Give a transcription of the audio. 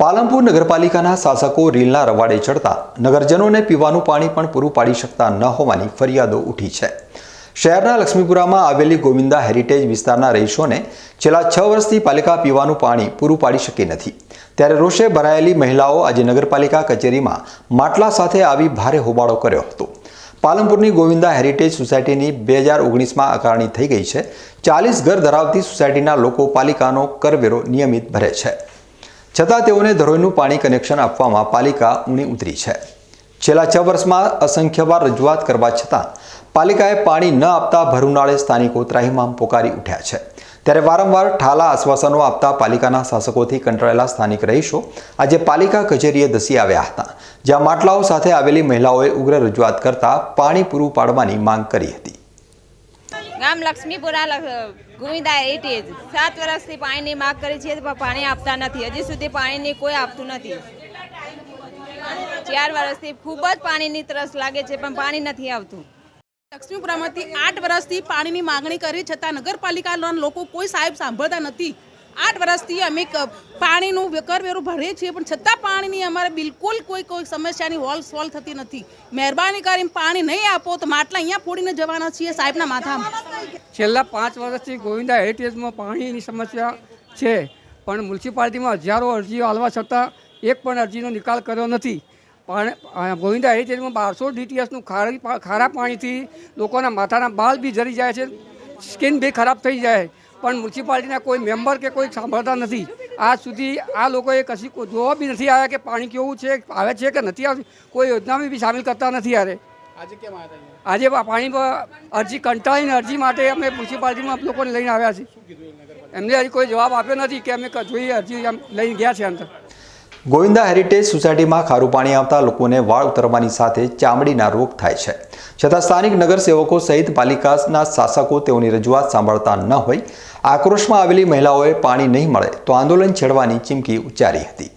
પાલનપુર નગરપાલિકાના શાસકો રીલના રવાડે ચડતા નગરજનોને પીવાનું પાણી પણ પૂરું પાડી શકતા ન હોવાની ફરિયાદો ઉઠી છે. શહેરના લક્ષ્મીપુરામાં આવેલી ગોવિંદા હેરિટેજ વિસ્તારના રહીશોને છેલ્લા છ વર્ષથી પાલિકા પીવાનું પાણી પૂરું પાડી શકી નથી. ત્યારે રોષે ભરાયેલી મહિલાઓ આજે નગરપાલિકા કચેરીમાં માટલા સાથે આવી ભારે હોબાળો કર્યો હતો. પાલનપુરની ગોવિંદા હેરિટેજ સોસાયટીની બે હજાર ઓગણીસમાં આકારણી થઈ ગઈ છે. ચાલીસ ઘર ધરાવતી સોસાયટીના લોકો પાલિકાનો કરવેરો નિયમિત ભરે છે. છતાં તેઓને ધરોઈનું પાણી કનેક્શન આપવામાં પાલિકા ઊણી ઉતરી છે. છેલ્લા છ વર્ષમાં અસંખ્યવાર રજૂઆત કરવા છતાં પાલિકાએ પાણી ન આપતા ભરૂનાળે સ્થાનિકો ત્રાહિમામ પોકારી ઉઠ્યા છે. ત્યારે વારંવાર ઠાલા આશ્વાસનો આપતા પાલિકાના શાસકોથી કંટાળેલા સ્થાનિક રહીશો આજે પાલિકા કચેરીએ ધસી આવ્યા હતા, જ્યાં માટલાઓ સાથે આવેલી મહિલાઓએ ઉગ્ર રજૂઆત કરતા પાણી પૂરું પાડવાની માંગ કરી હતી. ગામ લક્ષ્મીપુરા ગુવિંદા એજ સાત વર્ષથી પાણીની માગ કરી છે, પણ પાણી આપતા નથી. હજી સુધી પાણીની કોઈ આપતું નથી. ચાર વર્ષથી ખૂબ જ પાણીની તરસ લાગે છે, પણ પાણી નથી આવતું. લક્ષ્મીપુરામાંથી આઠ વર્ષથી પાણીની માંગણી કરી, છતાં નગરપાલિકાના લોકો કોઈ સાહેબ સાંભળતા નથી. આઠ વર્ષથી અમે પાણીનું કરવેરું ભરીએ છીએ, પણ છતાં પાણીની અમારે બિલકુલ કોઈ કોઈ સમસ્યાની હોલ સોલ્વ થતી નથી. મહેરબાની કરીને પાણી નહીં આપો તો માટલા અહીંયા ફોડીને જવાના છીએ સાહેબના માથામાં. છેલ્લા પાંચ વર્ષથી ગોવિંદા હેરિટેજમાં પાણીની સમસ્યા છે, પણ મ્યુનિસિપાલિટીમાં હજારો અરજીઓ હાલવા છતાં એક પણ અરજીનો નિકાલ કર્યો નથી. પણ ગોવિંદા હેરિટેજમાં બારસો ડીટીએસનું ખારી ખારા પાણીથી લોકોના માથાના બાલ બી જરી જાય છે, સ્કિન બી ખરાબ થઈ જાય. પણ મ્યુનિસિપાલિટીના કોઈ મેમ્બર કે કોઈ સાંભળતા નથી. આજ સુધી આ લોકોએ કશી જોવા બી નથી આવ્યા કે પાણી કેવું છે આવે છે કે નથી આવતું. કોઈ યોજનામાં બી સામેલ કરતા નથી યારે. આજે પાણી અરજી કંટાળીને અરજી માટે અમે મ્યુનિસિપાલિટીમાં લોકોને લઈને આવ્યા છીએ. એમને હજી કોઈ જવાબ આપ્યો નથી કે અમે જોઈએ અરજી લઈને ગયા છે અંદર. ગોવિંદા હેરિટેજ સોસાયટીમાં ખારું પાણી આવતા લોકોને વાળ ઉતરવાની સાથે ચામડીના રોગ થાય છે. છતાં સ્થાનિક નગરસેવકો સહિત પાલિકાના શાસકો તેઓની રજૂઆત સાંભળતા ન હોય. આક્રોશમાં આવેલી મહિલાઓએ પાણી નહીં મળે તો આંદોલન છેડવાની ચીમકી ઉચ્ચારી હતી.